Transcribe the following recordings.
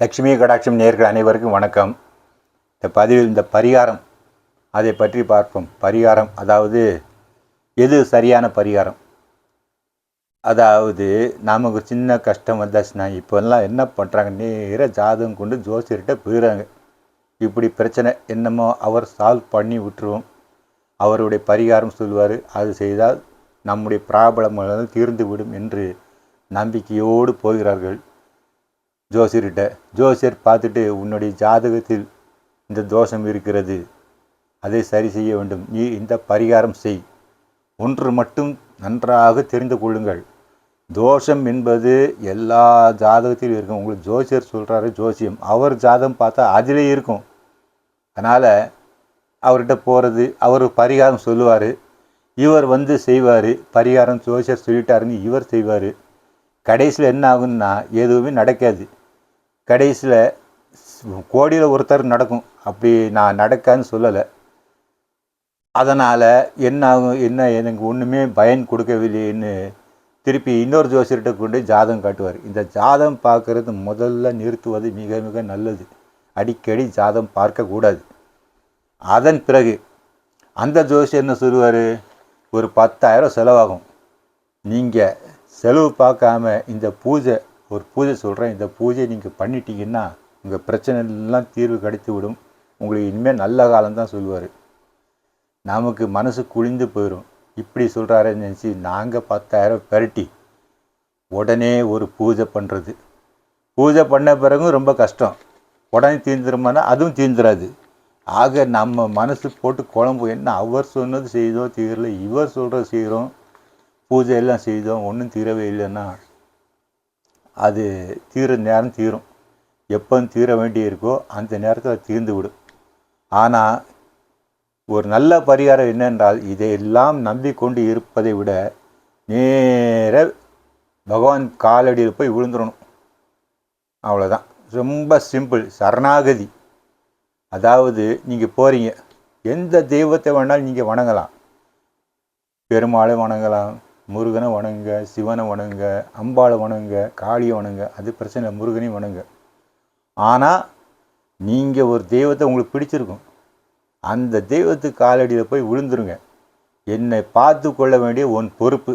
லட்சுமி கடாட்சம் நேர்கள் அனைவருக்கும் வணக்கம். இந்த பதிவில் இந்த பரிகாரம் அதை பற்றி பார்ப்போம். பரிகாரம் அதாவது எது சரியான பரிகாரம்? அதாவது நமக்கு சின்ன கஷ்டம் வந்தாச்சுன்னா இப்போல்லாம் என்ன பண்ணுறாங்க நேராக ஜாதகம் கொண்டு ஜோசியர்கிட்ட போயிடுறாங்க. இப்படி பிரச்சனை என்னமோ அவர் சால்வ் பண்ணி விட்டுருவோம். அவருடைய பரிகாரம் சொல்லுவார். அது செய்தால் நம்முடைய பிராபலங்கள் தீர்ந்து விடும் என்று நம்பிக்கையோடு போகிறார்கள். ஜோசியர்கிட்ட ஜோசியர் பார்த்துட்டு உன்னுடைய ஜாதகத்தில் இந்த தோஷம் இருக்கிறது. அதை சரி செய்ய வேண்டும். நீ இந்த பரிகாரம் செய். ஒன்று மட்டும் நன்றாக தெரிந்து கொள்ளுங்கள். தோஷம் என்பது எல்லா ஜாதகத்திலும் இருக்கும். உங்களுக்கு ஜோசியர் சொல்கிறாரு ஜோசியம். அவர் ஜாதகம் பார்த்தா அதிலே இருக்கும். அதனால் அவர்கிட்ட போகிறது அவர் பரிகாரம் சொல்லுவார். இவர் வந்து செய்வார். பரிகாரம் ஜோசியர் சொல்லிட்டாருன்னு இவர் செய்வார். கடைசியில் என்ன ஆகுன்னா எதுவுமே நடக்காது. கடைசியில் கோடியில் ஒருத்தர் நடக்கும். அப்படி நான் நடக்கான்னு சொல்லலை. அதனால் என்ன ஆகும் என்ன எனக்கு ஒன்றுமே பயன் கொடுக்கவில்லைன்னு திருப்பி இன்னொரு ஜோசியர்கிட்ட கொண்டு ஜாதகம் காட்டுவார். இந்த ஜாதகம் பார்க்குறது முதல்ல நிறுத்துவது மிக மிக நல்லது. அடிக்கடி ஜாதகம் பார்க்கக்கூடாது. அதன் பிறகு அந்த ஜோசியர் என்ன சொல்லுவார்? ஒரு பத்தாயிரம் செலவாகும். நீங்கள் செலவு பார்க்காம இந்த பூஜை ஒரு பூஜை சொல்கிறேன் இந்த பூஜை நீங்கள் பண்ணிட்டீங்கன்னா உங்கள் பிரச்சனைலாம் தீர்வு கிடைத்து விடும் உங்களுக்கு இனிமேல் நல்ல காலம்தான் சொல்லுவார். நமக்கு மனசு குழிந்து போயிடும் இப்படி சொல்கிறாருன்னு நினச்சி நாங்கள் பத்தாயிரம் பெரட்டி உடனே ஒரு பூஜை பண்ணுறது பூஜை பண்ண பிறகும் ரொம்ப கஷ்டம். உடனே தீர்ந்துருமானா அதுவும் தீர்ந்துராது ஆக நம்ம மனசு போட்டு குழம்பு என்ன அவர் சொன்னது செய்தோம் தீரல இவர் சொல்கிறது செய்கிறோம் பூஜை எல்லாம் செய்தோம் ஒன்றும் தீரவே இல்லைன்னா அது தீர நேரம் தீரும். எப்போ தீர வேண்டியிருக்கோ அந்த நேரத்தில் தீர்ந்து விடும். ஆனால் ஒரு நல்ல பரிகாரம் என்னென்றால் இதையெல்லாம் நம்பிக்கொண்டு இருப்பதை விட நேர பகவான் காலடியில் போய் விழுந்துடணும் அவ்வளோதான் ரொம்ப சிம்பிள் சரணாகதி. அதாவது நீங்கள் போகிறீங்க எந்த தெய்வத்தை வேணாலும் நீங்கள் வணங்கலாம். பெருமாளை வணங்கலாம் முருகனை வணங்குங்க சிவனை வணங்குங்க அம்பாளை வணங்குங்க காளியை வணங்குங்க அது பிரச்சனை இல்லை. முருகனையும் வணங்குங்க ஆனால் நீங்கள் ஒரு தெய்வத்தை உங்களுக்கு பிடிச்சிருக்கும். அந்த தெய்வத்துக்கு காலடியில் போய் விழுந்துருங்க. என்னை பார்த்து கொள்ள வேண்டிய உன் பொறுப்பு.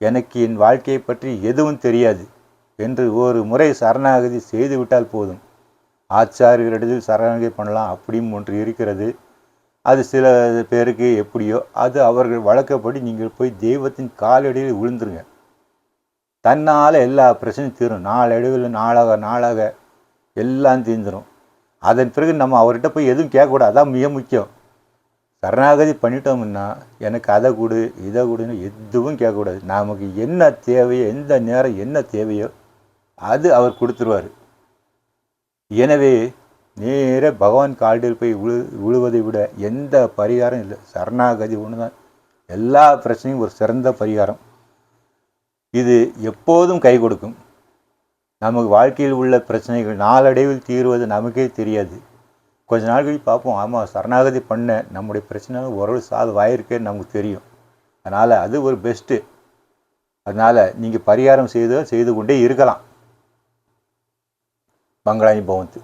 எனக்கு என் வாழ்க்கையை பற்றி எதுவும் தெரியாது. என்று ஒரு முறை சரணாகதி செய்து விட்டால் போதும். ஆச்சாரியர்களிடத்தில் சரணாகதி பண்ணலாம் அப்படியும் ஒன்று இருக்கிறது. அது சில பேருக்கு எப்படியோ அது அவர்கள் வழக்கப்படி நீங்கள் போய் தெய்வத்தின் காலடியில் விழுந்துருங்க. தன்னால் எல்லா பிரச்சனையும் தீரும். நாளடைவில் நாளாக நாளாக எல்லாம் தீர்ந்துடும் அதன் பிறகு நம்ம அவர்கிட்ட போய் எதுவும் கேட்கக்கூடாது. அதான் மிக முக்கியம். சரணாகதி பண்ணிட்டோம்னா எனக்கு அதை கொடு இதை கொடுன்னு எதுவும் கேட்கக்கூடாது. நமக்கு என்ன தேவையோ எந்த நேரம் என்ன தேவையோ அது அவர் கொடுத்துருவார். எனவே நேர பகவான் கால்டில் போய் விழு விழுவதை விட எந்த பரிகாரம் இல்லை. சரணாகதி ஒன்று தான் எல்லா பிரச்சனையும் ஒரு சிறந்த பரிகாரம். இது எப்போதும் கை கொடுக்கும். நமக்கு வாழ்க்கையில் உள்ள பிரச்சனைகள் நாளடைவில் தீர்வது நமக்கே தெரியாது. கொஞ்ச நாள் கழிச்சு பார்ப்போம். ஆமாம் சரணாகதி பண்ண நம்முடைய பிரச்சனை ஓரளவு சால்வ் ஆயிருக்கேன்னு நமக்கு தெரியும். அதனால் அது ஒரு பெஸ்ட்டு அதனால் நீங்கள் பரிகாரம் செய்து செய்து கொண்டே இருக்கலாம். మంగళాన్ని భవంతు